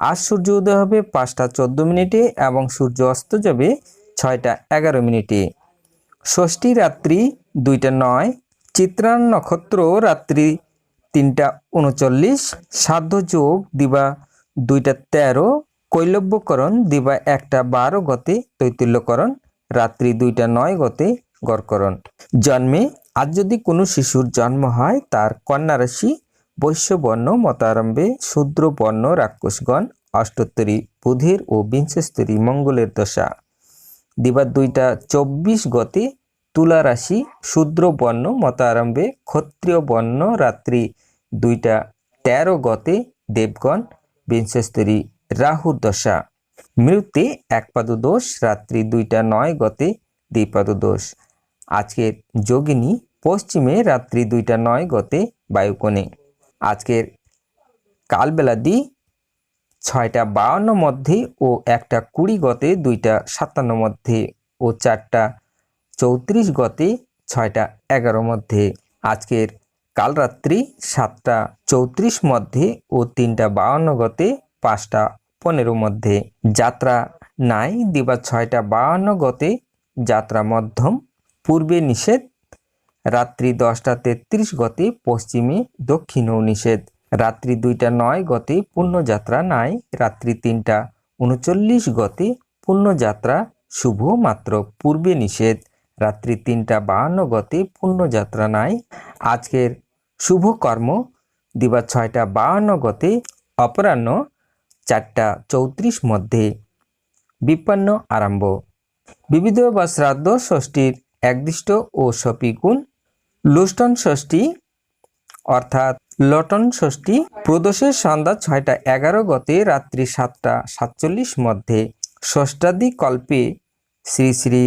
আজ সূর্য উদয় হবে পাঁচটা চোদ্দ মিনিটে এবং সূর্য অস্ত যাবে ছয়টা এগারো মিনিটে। ষষ্ঠী রাত্রি দুইটা নয় চিত্রান নক্ষত্র রাত্রি তিনটা উনচল্লিশ সাধ্য যোগ দিবা দুইটা তেরো, কৈলব্যকরণ দিবা একটা বারো গতে, তৈতুল্যকরণ রাত্রি দুইটা নয় গতে গড়করণ। জন্মে আজ যদি কোনো শিশুর জন্ম হয়, তার কন্যা রাশি বৈশ্যবর্ণ মতারম্ভে শূদ্র বর্ণ রাক্ষসগণ অষ্টোত্তরী বুধের ও বিংশস্তরী মঙ্গলের দশা। দিবার দুইটা চব্বিশ গতে তুলা রাশি শূদ্র বর্ণ মতারম্ভে ক্ষত্রিয় বর্ণ রাত্রি দুইটা তেরো গতে দেবগণ বিংশস্তরী রাহুর দশা। মৃত্যু একপাদ দোষ রাত্রি দুইটা নয় গতে দ্বিপাদ দোষ আজকের যোগিনী পশ্চিমে রাত্রি দুইটা নয় গতে বায়ুকোণে। আজকের কালবেলা দি ছয়টা বাউন্ন মধ্যে ও একটা কুড়ি গতে, দুইটা সাতান্ন মধ্যে ও চারটা চৌত্রিশ গতে, ছয়টা এগারো মধ্যে। আজকের কাল রাত্রি সাতটা চৌত্রিশ মধ্যে ও তিনটা বাউন্ন গতে, পাঁচটা পনেরো মধ্যে। যাত্রা নাই, দিবা ছয়টা বাউন্ন গতে, যাত্রা মধ্যম, পূর্বে নিষেধ রাত্রি দশটা তেত্রিশ গতি পশ্চিমে দক্ষিণেও নিষেধ। রাত্রি দুইটা নয় গতি পূর্ণযাত্রা নাই, রাত্রি তিনটা উনচল্লিশ গতি পূর্ণযাত্রা শুভ মাত্র পূর্বে নিষেধ। রাত্রি তিনটা বাহান্ন গতি পূর্ণযাত্রা নাই, আজকের শুভ কর্ম দিবা ছয়টা বাহান্ন গতি, অপরাহ্ন চারটা চৌত্রিশ মধ্যে। বিপন্ন আরম্ভ। বিবিধ বা শ্রাদ্ধ ষষ্ঠীর একদিষ্ট ও সপিগুণ লুষ্টন ষষ্ঠী, অর্থাৎ লটন ষষ্ঠী, প্রদোষের সন্ধ্যা ছয়টা এগারো গতে রাত্রি সাতটা সাতচল্লিশ মধ্যে ষষ্ঠাদি কল্পে শ্রী শ্রী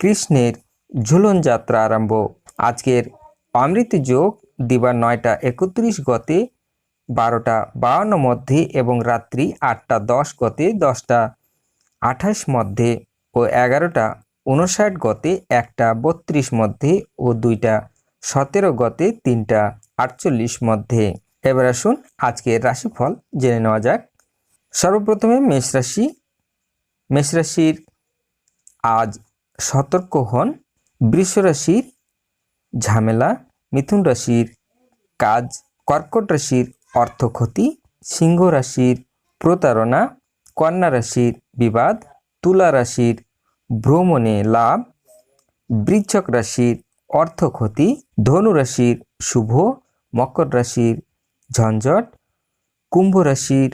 কৃষ্ণের ঝুলন যাত্রা আরম্ভ। আজকের অমৃত যোগ দিবা নয়টা একত্রিশ গতে বারোটা বাউন্ন মধ্যে এবং রাত্রি আটটা দশ গতে দশটা আঠাশ মধ্যে ও এগারোটা উনষাট গতে একটা বত্রিশ মধ্যে ও দুইটা সতেরো গতে তিনটা আটচল্লিশ মধ্যে। এবার আসুন আজকের রাশিফল জেনে নেওয়া যাক। সর্বপ্রথমে মেষ রাশি। মেষ রাশির আজ সতর্ক হন। বৃষ রাশির ঝামেলা। মিথুন রাশির কাজ। কর্কট রাশির অর্থ ক্ষতি সিংহ রাশির প্রতারণা। কন্যা রাশির বিবাদ। তুলা রাশির ভ্রমণে লাভ। বৃচ্ছক রাশির অর্থ ক্ষতি ধনু রাশির শুভ মকর রাশির ঝঞ্ঝট কুম্ভ রাশির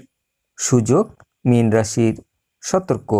সুযোগ মীন রাশির সতর্ক।